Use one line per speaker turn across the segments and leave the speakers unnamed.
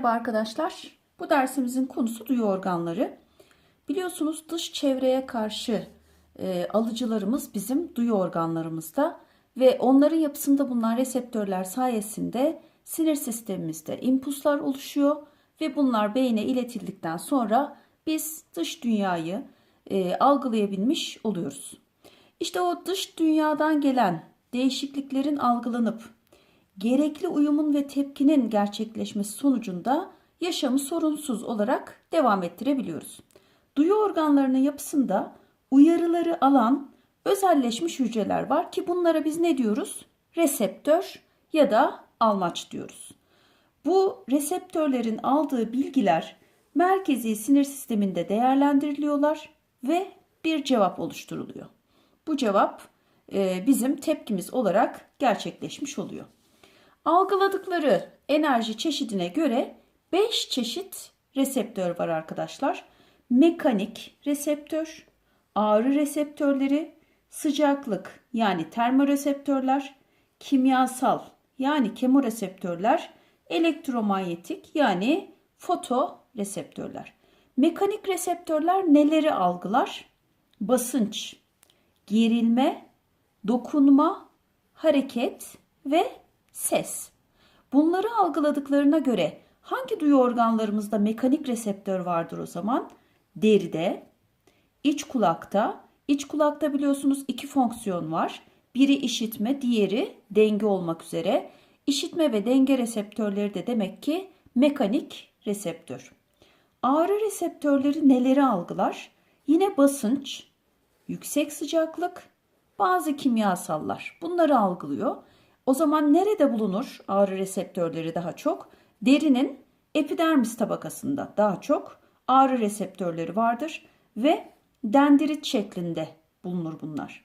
Merhaba arkadaşlar. Bu dersimizin konusu duyu organları. Biliyorsunuz dış çevreye karşı e, alıcılarımız bizim duyu organlarımızda ve onların yapısında bulunan reseptörler sayesinde sinir sistemimizde impulslar oluşuyor ve bunlar beyne iletildikten sonra biz dış dünyayı e, algılayabilmiş oluyoruz. İşte o dış dünyadan gelen değişikliklerin algılanıp gerekli uyumun ve tepkinin gerçekleşmesi sonucunda yaşamı sorunsuz olarak devam ettirebiliyoruz. Duyu organlarının yapısında uyarıları alan özelleşmiş hücreler var ki bunlara biz ne diyoruz? Reseptör ya da almaç diyoruz. Bu reseptörlerin aldığı bilgiler merkezi sinir sisteminde değerlendiriliyorlar ve bir cevap oluşturuluyor. Bu cevap e, bizim tepkimiz olarak gerçekleşmiş oluyor. Algıladıkları enerji çeşidine göre 5 çeşit reseptör var arkadaşlar. Mekanik reseptör, ağrı reseptörleri, sıcaklık yani termoreseptörler, kimyasal yani kemoreseptörler, elektromanyetik yani fotoreseptörler. Mekanik reseptörler neleri algılar? Basınç, gerilme, dokunma, hareket ve ses. Bunları algıladıklarına göre hangi duyu organlarımızda mekanik reseptör vardır o zaman? Deride, iç kulakta. İç kulakta biliyorsunuz iki fonksiyon var. Biri işitme, diğeri denge olmak üzere. İşitme ve denge reseptörleri de demek ki mekanik reseptör. Ağrı reseptörleri neleri algılar? Yine basınç, yüksek sıcaklık, bazı kimyasallar bunları algılıyor. O zaman nerede bulunur ağrı reseptörleri daha çok? Derinin epidermis tabakasında daha çok ağrı reseptörleri vardır ve dendrit şeklinde bulunur bunlar.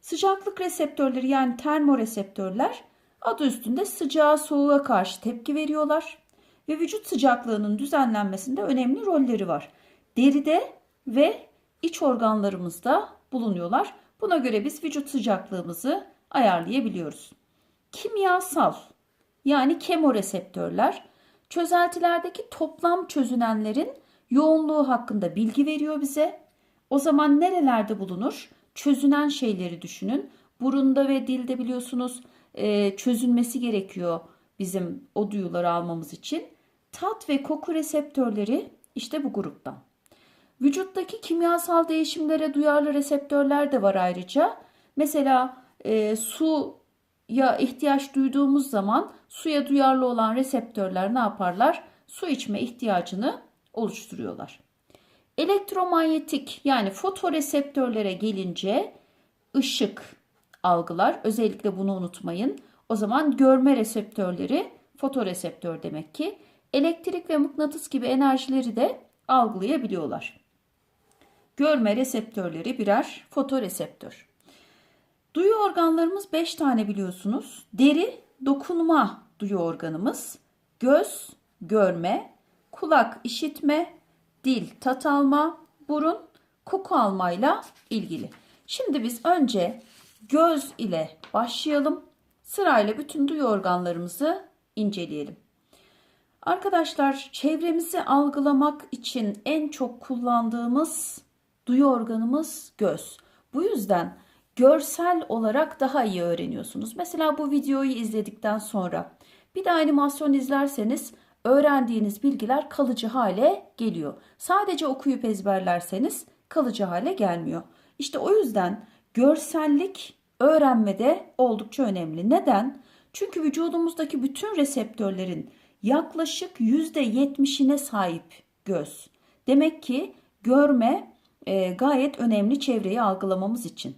Sıcaklık reseptörleri yani termoreseptörler adı üstünde sıcağa soğuğa karşı tepki veriyorlar ve vücut sıcaklığının düzenlenmesinde önemli rolleri var. Deride ve iç organlarımızda bulunuyorlar. Buna göre biz vücut sıcaklığımızı ayarlayabiliyoruz. Kimyasal yani kemoreseptörler çözeltilerdeki toplam çözünenlerin yoğunluğu hakkında bilgi veriyor bize. O zaman nerelerde bulunur? Çözünen şeyleri düşünün. Burunda ve dilde biliyorsunuz e, çözünmesi gerekiyor bizim o duyuları almamız için. Tat ve koku reseptörleri işte bu gruptan. Vücuttaki kimyasal değişimlere duyarlı reseptörler de var ayrıca. Mesela e, suya ihtiyaç duyduğumuz zaman suya duyarlı olan reseptörler ne yaparlar? Su içme ihtiyacını oluşturuyorlar. Elektromanyetik yani fotoreseptörlere gelince ışık algılar. Özellikle bunu unutmayın. O zaman görme reseptörleri fotoreseptör demek ki. Elektrik ve mıknatıs gibi enerjileri de algılayabiliyorlar. Görme reseptörleri birer fotoreseptör. Duyu organlarımız 5 tane biliyorsunuz. Deri, dokunma duyu organımız. Göz, görme. Kulak, işitme. Dil, tat alma. Burun, koku almayla ilgili. Şimdi biz önce göz ile başlayalım. Sırayla bütün duyu organlarımızı inceleyelim. Arkadaşlar çevremizi algılamak için en çok kullandığımız duyu organımız göz. Bu yüzden görsel olarak daha iyi öğreniyorsunuz. Mesela bu videoyu izledikten sonra bir de animasyon izlerseniz öğrendiğiniz bilgiler kalıcı hale geliyor. Sadece okuyup ezberlerseniz kalıcı hale gelmiyor. İşte o yüzden görsellik öğrenmede oldukça önemli. Neden? Çünkü vücudumuzdaki bütün reseptörlerin yaklaşık %70'ine sahip göz. Demek ki görme e, gayet önemli çevreyi algılamamız için.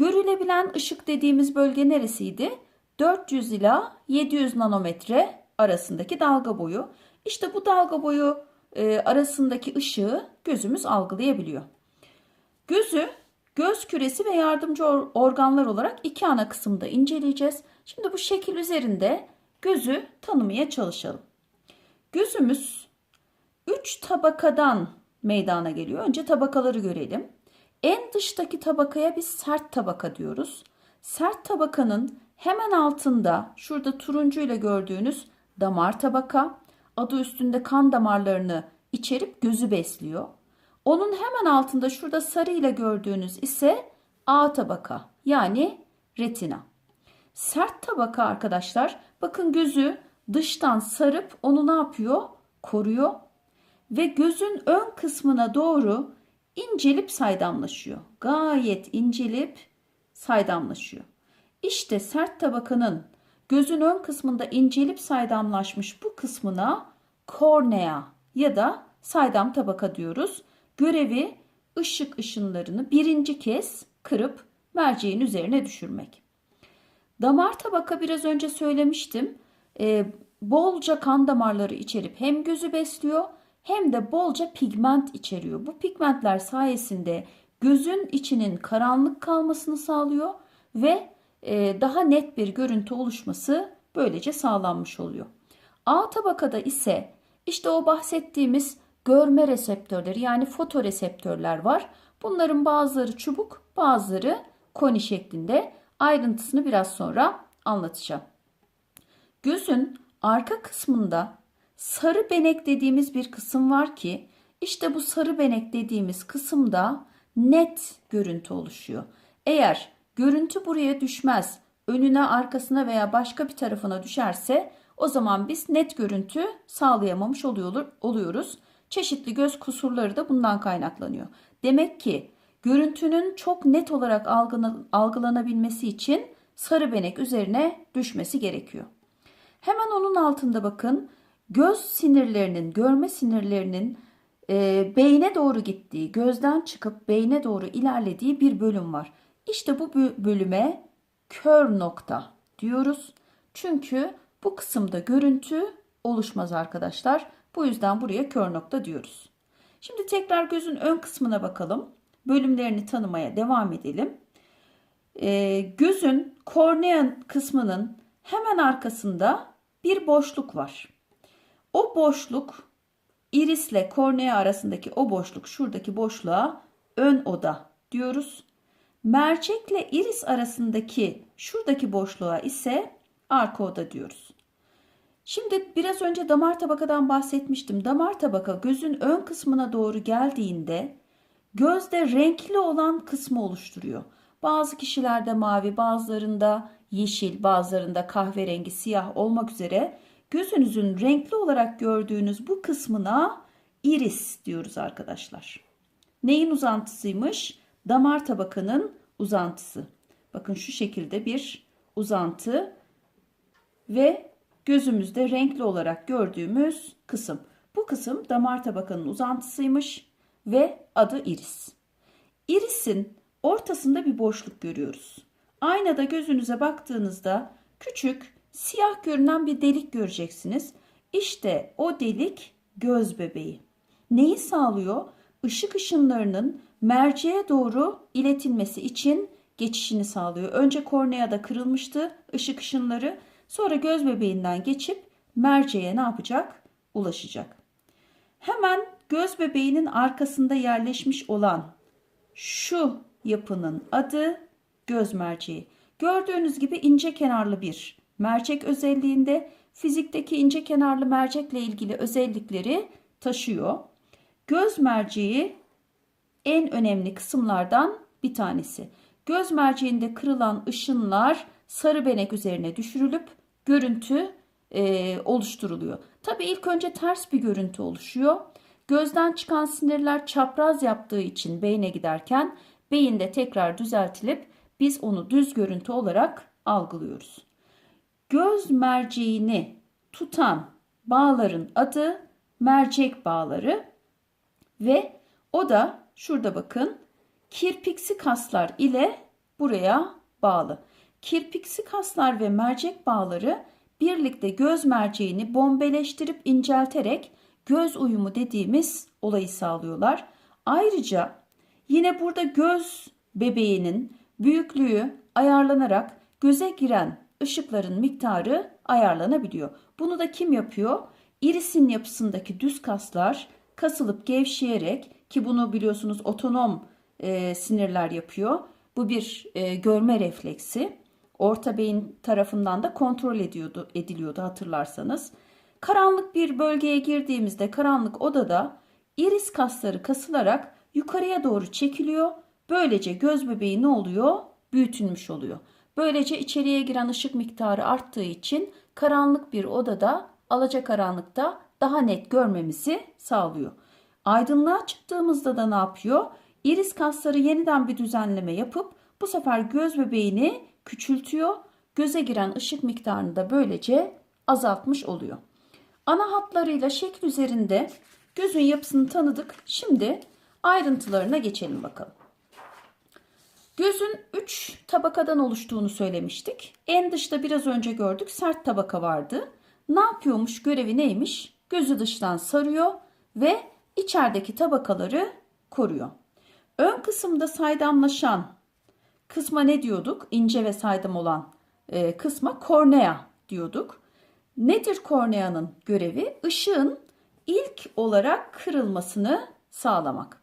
Görülebilen ışık dediğimiz bölge neresiydi? 400 ila 700 nanometre arasındaki dalga boyu. İşte bu dalga boyu e, arasındaki ışığı gözümüz algılayabiliyor. Gözü göz küresi ve yardımcı organlar olarak iki ana kısımda inceleyeceğiz. Şimdi bu şekil üzerinde gözü tanımaya çalışalım. Gözümüz 3 tabakadan meydana geliyor. Önce tabakaları görelim. En dıştaki tabakaya biz sert tabaka diyoruz. Sert tabakanın hemen altında şurada turuncu ile gördüğünüz damar tabaka, adı üstünde kan damarlarını içerip gözü besliyor. Onun hemen altında şurada sarı ile gördüğünüz ise A tabaka yani retina. Sert tabaka arkadaşlar bakın gözü dıştan sarıp onu ne yapıyor? Koruyor ve gözün ön kısmına doğru incelip saydamlaşıyor. Gayet incelip saydamlaşıyor. İşte sert tabakanın gözün ön kısmında incelip saydamlaşmış bu kısmına kornea ya da saydam tabaka diyoruz. Görevi ışık ışınlarını birinci kez kırıp merceğin üzerine düşürmek. Damar tabaka biraz önce söylemiştim. Ee, bolca kan damarları içerip hem gözü besliyor hem de bolca pigment içeriyor. Bu pigmentler sayesinde gözün içinin karanlık kalmasını sağlıyor ve e, daha net bir görüntü oluşması böylece sağlanmış oluyor. A tabakada ise işte o bahsettiğimiz görme reseptörleri yani fotoreseptörler var. Bunların bazıları çubuk, bazıları koni şeklinde. Ayrıntısını biraz sonra anlatacağım. Gözün arka kısmında sarı benek dediğimiz bir kısım var ki işte bu sarı benek dediğimiz kısımda net görüntü oluşuyor. Eğer görüntü buraya düşmez, önüne, arkasına veya başka bir tarafına düşerse o zaman biz net görüntü sağlayamamış oluyor, oluyoruz. Çeşitli göz kusurları da bundan kaynaklanıyor. Demek ki görüntünün çok net olarak algılanabilmesi için sarı benek üzerine düşmesi gerekiyor. Hemen onun altında bakın göz sinirlerinin, görme sinirlerinin e, beyne doğru gittiği, gözden çıkıp beyne doğru ilerlediği bir bölüm var. İşte bu bölüme kör nokta diyoruz. Çünkü bu kısımda görüntü oluşmaz arkadaşlar. Bu yüzden buraya kör nokta diyoruz. Şimdi tekrar gözün ön kısmına bakalım. Bölümlerini tanımaya devam edelim. Ee, gözün kornea kısmının hemen arkasında bir boşluk var. O boşluk irisle kornea arasındaki o boşluk şuradaki boşluğa ön oda diyoruz. Mercekle iris arasındaki şuradaki boşluğa ise arka oda diyoruz. Şimdi biraz önce damar tabakadan bahsetmiştim. Damar tabaka gözün ön kısmına doğru geldiğinde gözde renkli olan kısmı oluşturuyor. Bazı kişilerde mavi, bazılarında yeşil, bazılarında kahverengi, siyah olmak üzere gözünüzün renkli olarak gördüğünüz bu kısmına iris diyoruz arkadaşlar. Neyin uzantısıymış? Damar tabakanın uzantısı. Bakın şu şekilde bir uzantı ve gözümüzde renkli olarak gördüğümüz kısım. Bu kısım damar tabakanın uzantısıymış ve adı iris. İrisin ortasında bir boşluk görüyoruz. Aynada gözünüze baktığınızda küçük siyah görünen bir delik göreceksiniz. İşte o delik göz bebeği. Neyi sağlıyor? Işık ışınlarının merceğe doğru iletilmesi için geçişini sağlıyor. Önce korneada kırılmıştı ışık ışınları. Sonra göz bebeğinden geçip merceğe ne yapacak? Ulaşacak. Hemen göz bebeğinin arkasında yerleşmiş olan şu yapının adı göz merceği. Gördüğünüz gibi ince kenarlı bir mercek özelliğinde fizikteki ince kenarlı mercekle ilgili özellikleri taşıyor. Göz merceği en önemli kısımlardan bir tanesi. Göz merceğinde kırılan ışınlar sarı benek üzerine düşürülüp görüntü e, oluşturuluyor. Tabi ilk önce ters bir görüntü oluşuyor. Gözden çıkan sinirler çapraz yaptığı için beyne giderken beyinde tekrar düzeltilip biz onu düz görüntü olarak algılıyoruz. Göz merceğini tutan bağların adı mercek bağları ve o da şurada bakın kirpiksi kaslar ile buraya bağlı. Kirpiksi kaslar ve mercek bağları birlikte göz merceğini bombeleştirip incelterek göz uyumu dediğimiz olayı sağlıyorlar. Ayrıca yine burada göz bebeğinin büyüklüğü ayarlanarak göze giren ışıkların miktarı ayarlanabiliyor. Bunu da kim yapıyor? İrisin yapısındaki düz kaslar kasılıp gevşeyerek ki bunu biliyorsunuz otonom e, sinirler yapıyor. Bu bir e, görme refleksi. Orta beyin tarafından da kontrol ediyordu, ediliyordu hatırlarsanız. Karanlık bir bölgeye girdiğimizde karanlık odada iris kasları kasılarak yukarıya doğru çekiliyor. Böylece göz bebeği ne oluyor? Büyütülmüş oluyor. Böylece içeriye giren ışık miktarı arttığı için karanlık bir odada alacakaranlıkta daha net görmemizi sağlıyor. Aydınlığa çıktığımızda da ne yapıyor? İris kasları yeniden bir düzenleme yapıp bu sefer göz bebeğini küçültüyor. Göze giren ışık miktarını da böylece azaltmış oluyor. Ana hatlarıyla şekil üzerinde gözün yapısını tanıdık. Şimdi ayrıntılarına geçelim bakalım. Gözün 3 tabakadan oluştuğunu söylemiştik. En dışta biraz önce gördük sert tabaka vardı. Ne yapıyormuş? Görevi neymiş? Gözü dıştan sarıyor ve içerideki tabakaları koruyor. Ön kısımda saydamlaşan kısma ne diyorduk? İnce ve saydam olan e, kısma kornea diyorduk. Nedir korneanın görevi? Işığın ilk olarak kırılmasını sağlamak.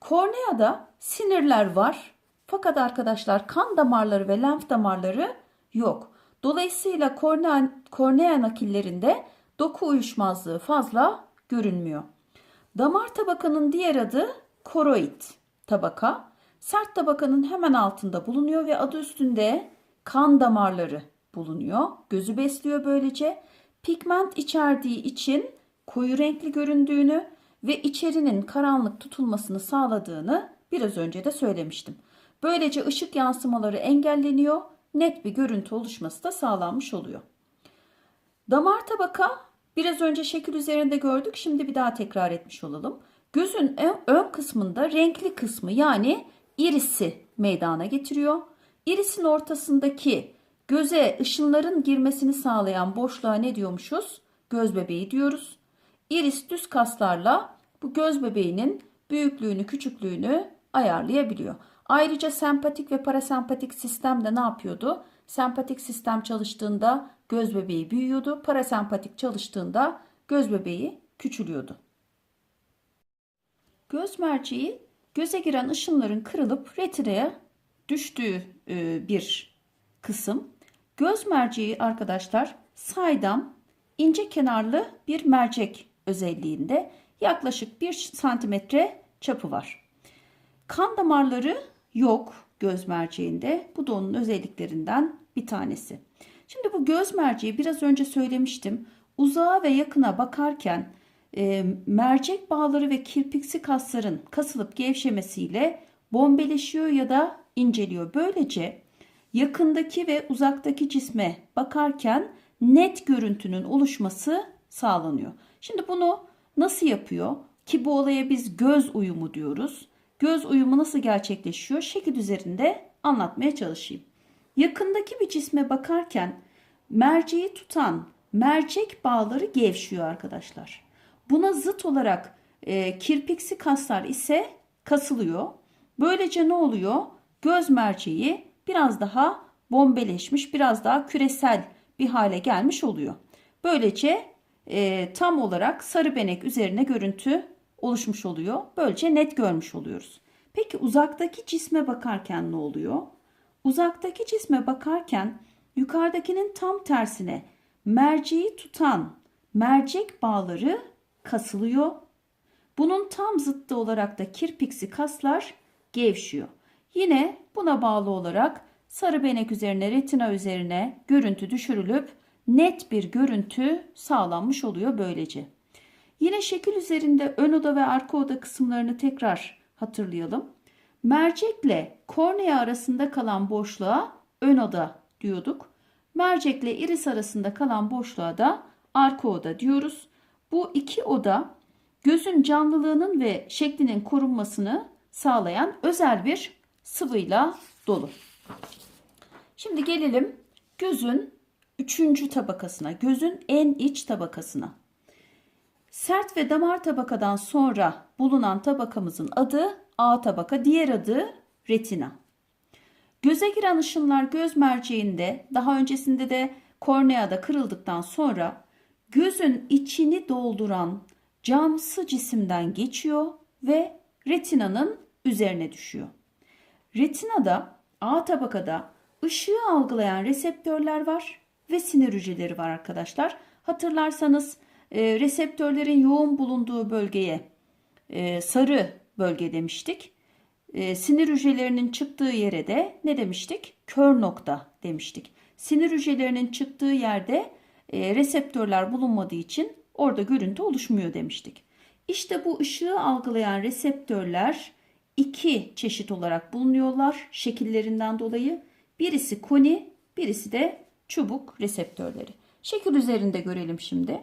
Korneada sinirler var. Fakat arkadaşlar kan damarları ve lenf damarları yok. Dolayısıyla kornea, kornea nakillerinde doku uyuşmazlığı fazla görünmüyor. Damar tabakanın diğer adı koroid tabaka. Sert tabakanın hemen altında bulunuyor ve adı üstünde kan damarları bulunuyor. Gözü besliyor böylece. Pigment içerdiği için koyu renkli göründüğünü ve içerinin karanlık tutulmasını sağladığını biraz önce de söylemiştim. Böylece ışık yansımaları engelleniyor, net bir görüntü oluşması da sağlanmış oluyor. Damar tabaka biraz önce şekil üzerinde gördük. Şimdi bir daha tekrar etmiş olalım. Gözün ön kısmında renkli kısmı yani irisi meydana getiriyor. İrisin ortasındaki göze ışınların girmesini sağlayan boşluğa ne diyormuşuz? Göz bebeği diyoruz. Iris düz kaslarla bu göz bebeğinin büyüklüğünü, küçüklüğünü ayarlayabiliyor. Ayrıca sempatik ve parasempatik sistem de ne yapıyordu? Sempatik sistem çalıştığında göz bebeği büyüyordu. Parasempatik çalıştığında göz bebeği küçülüyordu. Göz merceği göze giren ışınların kırılıp retineye düştüğü e, bir kısım. Göz merceği arkadaşlar saydam ince kenarlı bir mercek özelliğinde yaklaşık 1 santimetre çapı var. Kan damarları yok göz merceğinde. Bu da onun özelliklerinden bir tanesi. Şimdi bu göz merceği biraz önce söylemiştim. Uzağa ve yakına bakarken e, mercek bağları ve kirpiksi kasların kasılıp gevşemesiyle bombeleşiyor ya da inceliyor. Böylece yakındaki ve uzaktaki cisme bakarken net görüntünün oluşması sağlanıyor. Şimdi bunu nasıl yapıyor? Ki bu olaya biz göz uyumu diyoruz. Göz uyumu nasıl gerçekleşiyor? Şekil üzerinde anlatmaya çalışayım. Yakındaki bir cisme bakarken merceği tutan mercek bağları gevşiyor arkadaşlar. Buna zıt olarak e, kirpiksi kaslar ise kasılıyor. Böylece ne oluyor? Göz merceği biraz daha bombeleşmiş, biraz daha küresel bir hale gelmiş oluyor. Böylece e, tam olarak sarı benek üzerine görüntü oluşmuş oluyor. Böylece net görmüş oluyoruz. Peki uzaktaki cisme bakarken ne oluyor? Uzaktaki cisme bakarken yukarıdakinin tam tersine merceği tutan mercek bağları kasılıyor. Bunun tam zıttı olarak da kirpiksi kaslar gevşiyor. Yine buna bağlı olarak sarı benek üzerine retina üzerine görüntü düşürülüp net bir görüntü sağlanmış oluyor böylece. Yine şekil üzerinde ön oda ve arka oda kısımlarını tekrar hatırlayalım. Mercekle kornea arasında kalan boşluğa ön oda diyorduk. Mercekle iris arasında kalan boşluğa da arka oda diyoruz. Bu iki oda gözün canlılığının ve şeklinin korunmasını sağlayan özel bir sıvıyla dolu. Şimdi gelelim gözün üçüncü tabakasına, gözün en iç tabakasına. Sert ve damar tabakadan sonra bulunan tabakamızın adı A tabaka, diğer adı retina. Göze giren ışınlar göz merceğinde, daha öncesinde de korneada kırıldıktan sonra gözün içini dolduran camsı cisimden geçiyor ve retinanın üzerine düşüyor. Retinada A tabakada ışığı algılayan reseptörler var ve sinir hücreleri var arkadaşlar. Hatırlarsanız e, reseptörlerin yoğun bulunduğu bölgeye e, sarı bölge demiştik. E, sinir hücrelerinin çıktığı yere de ne demiştik? Kör nokta demiştik. Sinir hücrelerinin çıktığı yerde e, reseptörler bulunmadığı için orada görüntü oluşmuyor demiştik. İşte bu ışığı algılayan reseptörler iki çeşit olarak bulunuyorlar şekillerinden dolayı. Birisi koni, birisi de çubuk reseptörleri. Şekil üzerinde görelim şimdi.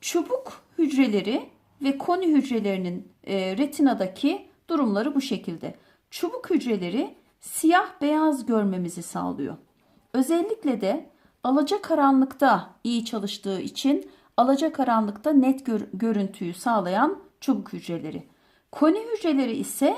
Çubuk hücreleri ve koni hücrelerinin e, retinadaki durumları bu şekilde. Çubuk hücreleri siyah beyaz görmemizi sağlıyor. Özellikle de alacakaranlıkta iyi çalıştığı için alacakaranlıkta net gör- görüntüyü sağlayan çubuk hücreleri. Koni hücreleri ise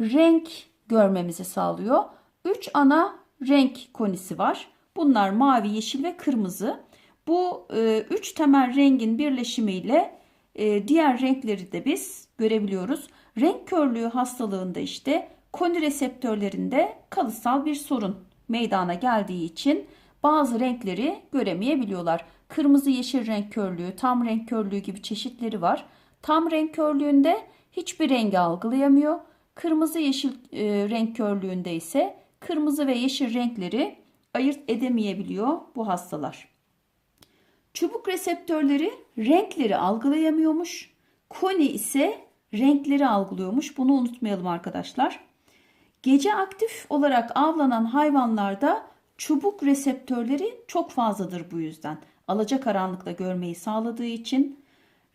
renk görmemizi sağlıyor. 3 ana renk konisi var. Bunlar mavi, yeşil ve kırmızı. Bu e, üç temel rengin birleşimiyle e, diğer renkleri de biz görebiliyoruz. Renk körlüğü hastalığında işte koni reseptörlerinde kalıtsal bir sorun meydana geldiği için bazı renkleri göremeyebiliyorlar. Kırmızı yeşil renk körlüğü, tam renk körlüğü gibi çeşitleri var. Tam renk körlüğünde hiçbir rengi algılayamıyor. Kırmızı yeşil e, renk körlüğünde ise kırmızı ve yeşil renkleri ayırt edemeyebiliyor bu hastalar. Çubuk reseptörleri renkleri algılayamıyormuş. Koni ise renkleri algılıyormuş. Bunu unutmayalım arkadaşlar. Gece aktif olarak avlanan hayvanlarda çubuk reseptörleri çok fazladır bu yüzden. Alacakaranlıkta görmeyi sağladığı için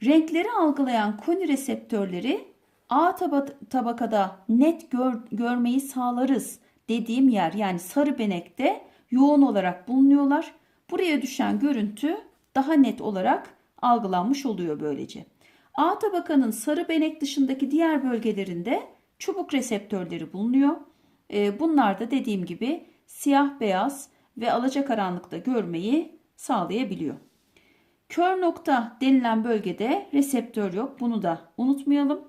renkleri algılayan koni reseptörleri A taba- tabakada net gör- görmeyi sağlarız dediğim yer yani sarı benekte yoğun olarak bulunuyorlar. Buraya düşen görüntü daha net olarak algılanmış oluyor böylece. A tabakanın sarı benek dışındaki diğer bölgelerinde çubuk reseptörleri bulunuyor. Ee, Bunlar da dediğim gibi siyah beyaz ve alacakaranlıkta görmeyi sağlayabiliyor. Kör nokta denilen bölgede reseptör yok. Bunu da unutmayalım.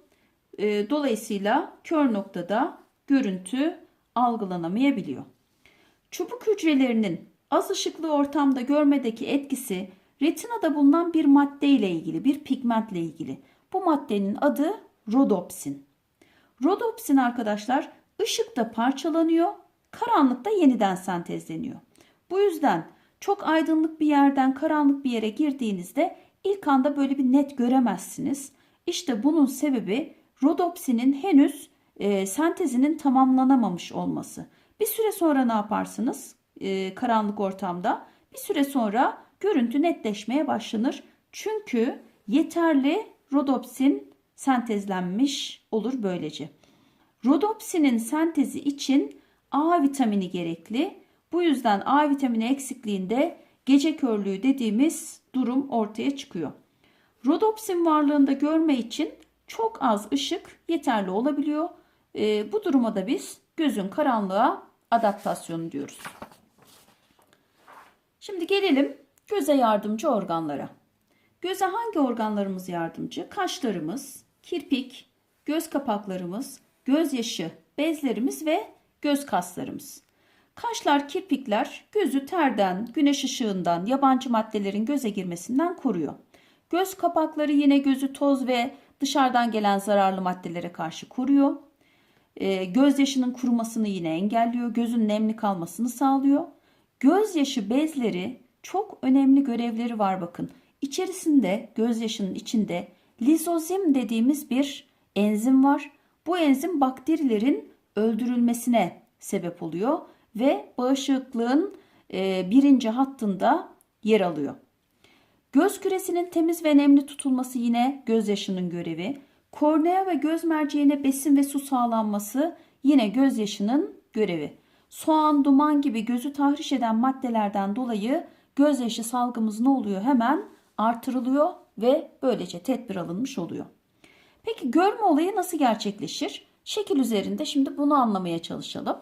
Ee, Dolayısıyla kör noktada görüntü algılanamayabiliyor. Çubuk hücrelerinin az ışıklı ortamda görmedeki etkisi retinada bulunan bir madde ile ilgili, bir pigmentle ilgili. Bu maddenin adı rodopsin. Rodopsin arkadaşlar ışıkta parçalanıyor, karanlıkta yeniden sentezleniyor. Bu yüzden çok aydınlık bir yerden karanlık bir yere girdiğinizde ilk anda böyle bir net göremezsiniz. İşte bunun sebebi rodopsinin henüz e, sentezinin tamamlanamamış olması. Bir süre sonra ne yaparsınız e, karanlık ortamda? Bir süre sonra görüntü netleşmeye başlanır. Çünkü yeterli rodopsin sentezlenmiş olur böylece. Rodopsinin sentezi için A vitamini gerekli. Bu yüzden A vitamini eksikliğinde gece körlüğü dediğimiz durum ortaya çıkıyor. Rodopsin varlığında görme için çok az ışık yeterli olabiliyor. Ee, bu duruma da biz gözün karanlığa adaptasyonu diyoruz. Şimdi gelelim göze yardımcı organlara. Göze hangi organlarımız yardımcı? Kaşlarımız, kirpik, göz kapaklarımız, gözyaşı, bezlerimiz ve göz kaslarımız. Kaşlar, kirpikler gözü terden, güneş ışığından, yabancı maddelerin göze girmesinden koruyor. Göz kapakları yine gözü toz ve dışarıdan gelen zararlı maddelere karşı koruyor. E, gözyaşının kurumasını yine engelliyor. Gözün nemli kalmasını sağlıyor. Gözyaşı bezleri çok önemli görevleri var bakın. İçerisinde gözyaşının içinde lizozim dediğimiz bir enzim var. Bu enzim bakterilerin öldürülmesine sebep oluyor ve bağışıklığın e, birinci hattında yer alıyor. Göz küresinin temiz ve nemli tutulması yine gözyaşının görevi. Kornea ve göz merceğine besin ve su sağlanması yine gözyaşının görevi. Soğan, duman gibi gözü tahriş eden maddelerden dolayı gözyaşı salgımız ne oluyor? Hemen artırılıyor ve böylece tedbir alınmış oluyor. Peki görme olayı nasıl gerçekleşir? Şekil üzerinde şimdi bunu anlamaya çalışalım.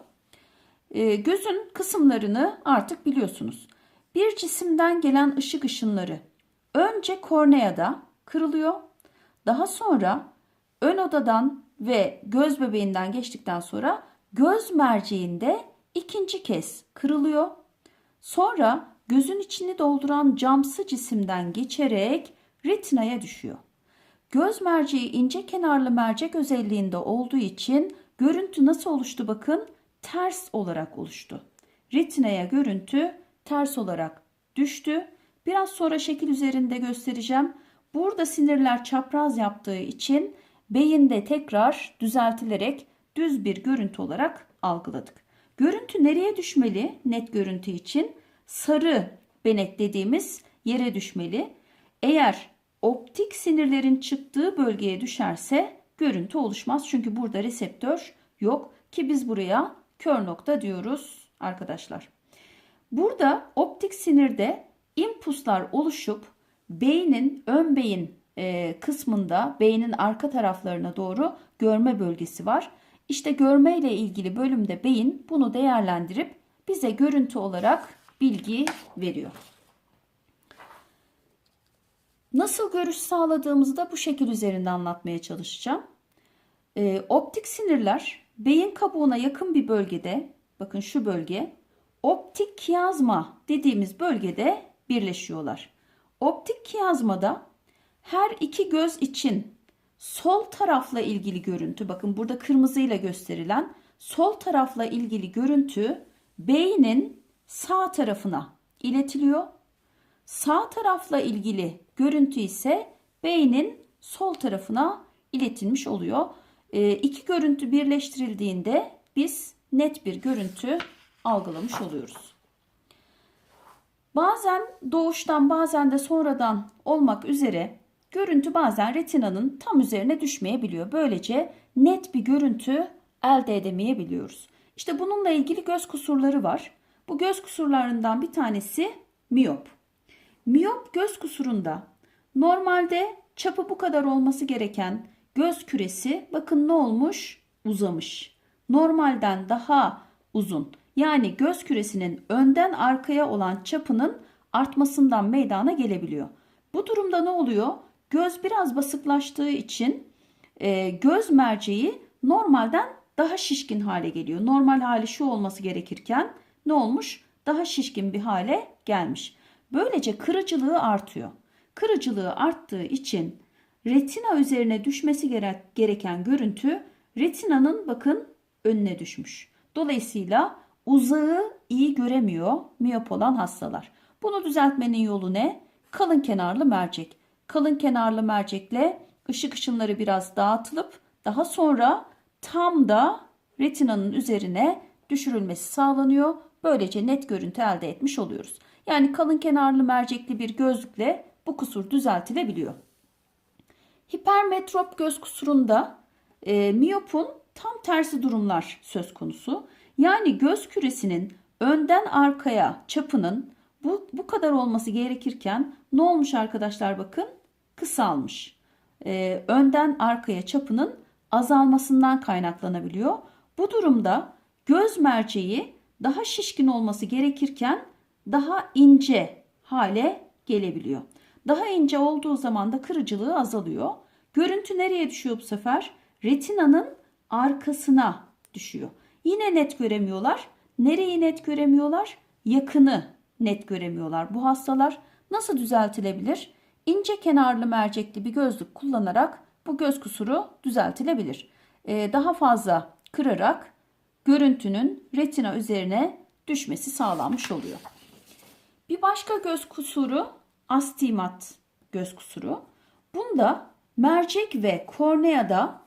Ee, gözün kısımlarını artık biliyorsunuz. Bir cisimden gelen ışık ışınları önce korneada kırılıyor. Daha sonra ön odadan ve göz bebeğinden geçtikten sonra göz merceğinde ikinci kez kırılıyor. Sonra gözün içini dolduran camsı cisimden geçerek retinaya düşüyor. Göz merceği ince kenarlı mercek özelliğinde olduğu için görüntü nasıl oluştu bakın? Ters olarak oluştu. Retinaya görüntü ters olarak düştü. Biraz sonra şekil üzerinde göstereceğim. Burada sinirler çapraz yaptığı için beyinde tekrar düzeltilerek düz bir görüntü olarak algıladık. Görüntü nereye düşmeli net görüntü için? Sarı benek dediğimiz yere düşmeli. Eğer optik sinirlerin çıktığı bölgeye düşerse görüntü oluşmaz. Çünkü burada reseptör yok ki biz buraya kör nokta diyoruz arkadaşlar. Burada optik sinirde impulslar oluşup beynin ön beyin e, kısmında beynin arka taraflarına doğru görme bölgesi var. İşte görme ile ilgili bölümde beyin bunu değerlendirip bize görüntü olarak bilgi veriyor. Nasıl görüş sağladığımızı da bu şekil üzerinde anlatmaya çalışacağım. E, optik sinirler beyin kabuğuna yakın bir bölgede, bakın şu bölge, optik kiyazma dediğimiz bölgede birleşiyorlar. Optik kiyazmada her iki göz için sol tarafla ilgili görüntü, bakın burada kırmızıyla gösterilen sol tarafla ilgili görüntü beynin sağ tarafına iletiliyor. Sağ tarafla ilgili görüntü ise beynin sol tarafına iletilmiş oluyor. E, iki görüntü birleştirildiğinde biz net bir görüntü algılamış oluyoruz. Bazen doğuştan bazen de sonradan olmak üzere görüntü bazen retinanın tam üzerine düşmeyebiliyor. Böylece net bir görüntü elde edemeyebiliyoruz. İşte bununla ilgili göz kusurları var. Bu göz kusurlarından bir tanesi miyop. Miyop göz kusurunda normalde çapı bu kadar olması gereken göz küresi bakın ne olmuş? Uzamış. Normalden daha uzun. Yani göz küresinin önden arkaya olan çapının artmasından meydana gelebiliyor. Bu durumda ne oluyor? Göz biraz basıklaştığı için e, göz merceği normalden daha şişkin hale geliyor. Normal hali şu olması gerekirken ne olmuş? Daha şişkin bir hale gelmiş. Böylece kırıcılığı artıyor. Kırıcılığı arttığı için retina üzerine düşmesi gereken görüntü retinanın bakın önüne düşmüş. Dolayısıyla uzağı iyi göremiyor miyop olan hastalar. Bunu düzeltmenin yolu ne? Kalın kenarlı mercek. Kalın kenarlı mercekle ışık ışınları biraz dağıtılıp daha sonra tam da retinanın üzerine düşürülmesi sağlanıyor. Böylece net görüntü elde etmiş oluyoruz. Yani kalın kenarlı mercekli bir gözlükle bu kusur düzeltilebiliyor. Hipermetrop göz kusurunda e, miyopun tam tersi durumlar söz konusu. Yani göz küresinin önden arkaya çapının bu, bu kadar olması gerekirken ne olmuş arkadaşlar bakın kısalmış. E, önden arkaya çapının azalmasından kaynaklanabiliyor. Bu durumda göz merceği daha şişkin olması gerekirken daha ince hale gelebiliyor. Daha ince olduğu zaman da kırıcılığı azalıyor. Görüntü nereye düşüyor bu sefer? Retinanın arkasına düşüyor. Yine net göremiyorlar. Nereyi net göremiyorlar? Yakını net göremiyorlar. Bu hastalar nasıl düzeltilebilir? İnce kenarlı mercekli bir gözlük kullanarak bu göz kusuru düzeltilebilir. Ee, daha fazla kırarak görüntünün retina üzerine düşmesi sağlanmış oluyor. Bir başka göz kusuru astigmat göz kusuru. Bunda mercek ve korneada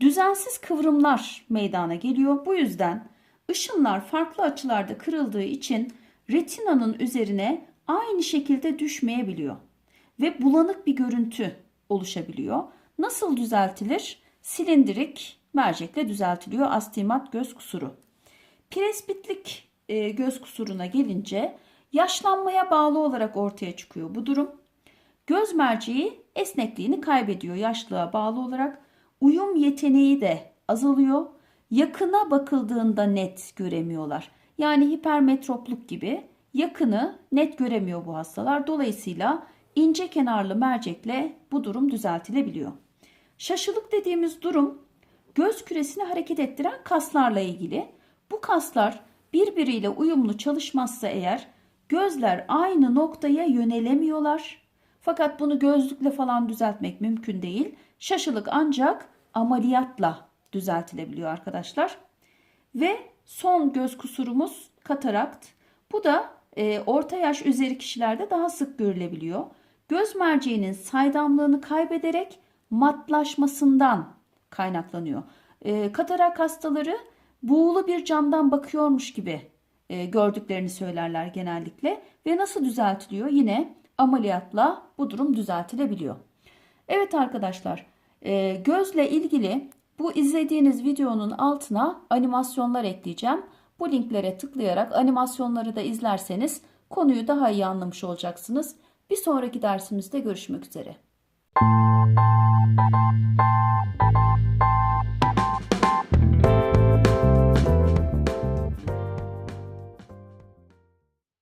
düzensiz kıvrımlar meydana geliyor. Bu yüzden ışınlar farklı açılarda kırıldığı için retinanın üzerine aynı şekilde düşmeyebiliyor ve bulanık bir görüntü oluşabiliyor. Nasıl düzeltilir? Silindirik mercekle düzeltiliyor astigmat göz kusuru. Presbitlik e, göz kusuruna gelince yaşlanmaya bağlı olarak ortaya çıkıyor bu durum. Göz merceği esnekliğini kaybediyor yaşlılığa bağlı olarak. Uyum yeteneği de azalıyor. Yakına bakıldığında net göremiyorlar. Yani hipermetropluk gibi yakını net göremiyor bu hastalar. Dolayısıyla ince kenarlı mercekle bu durum düzeltilebiliyor. Şaşılık dediğimiz durum göz küresini hareket ettiren kaslarla ilgili. Bu kaslar birbiriyle uyumlu çalışmazsa eğer gözler aynı noktaya yönelemiyorlar. Fakat bunu gözlükle falan düzeltmek mümkün değil. Şaşılık ancak ameliyatla düzeltilebiliyor arkadaşlar. Ve son göz kusurumuz katarakt. Bu da e, orta yaş üzeri kişilerde daha sık görülebiliyor. Göz merceğinin saydamlığını kaybederek matlaşmasından kaynaklanıyor. E, katarak hastaları buğulu bir camdan bakıyormuş gibi e, gördüklerini söylerler genellikle. Ve nasıl düzeltiliyor? Yine ameliyatla bu durum düzeltilebiliyor. Evet arkadaşlar e, gözle ilgili bu izlediğiniz videonun altına animasyonlar ekleyeceğim. Bu linklere tıklayarak animasyonları da izlerseniz konuyu daha iyi anlamış olacaksınız. Bir sonraki dersimizde görüşmek üzere.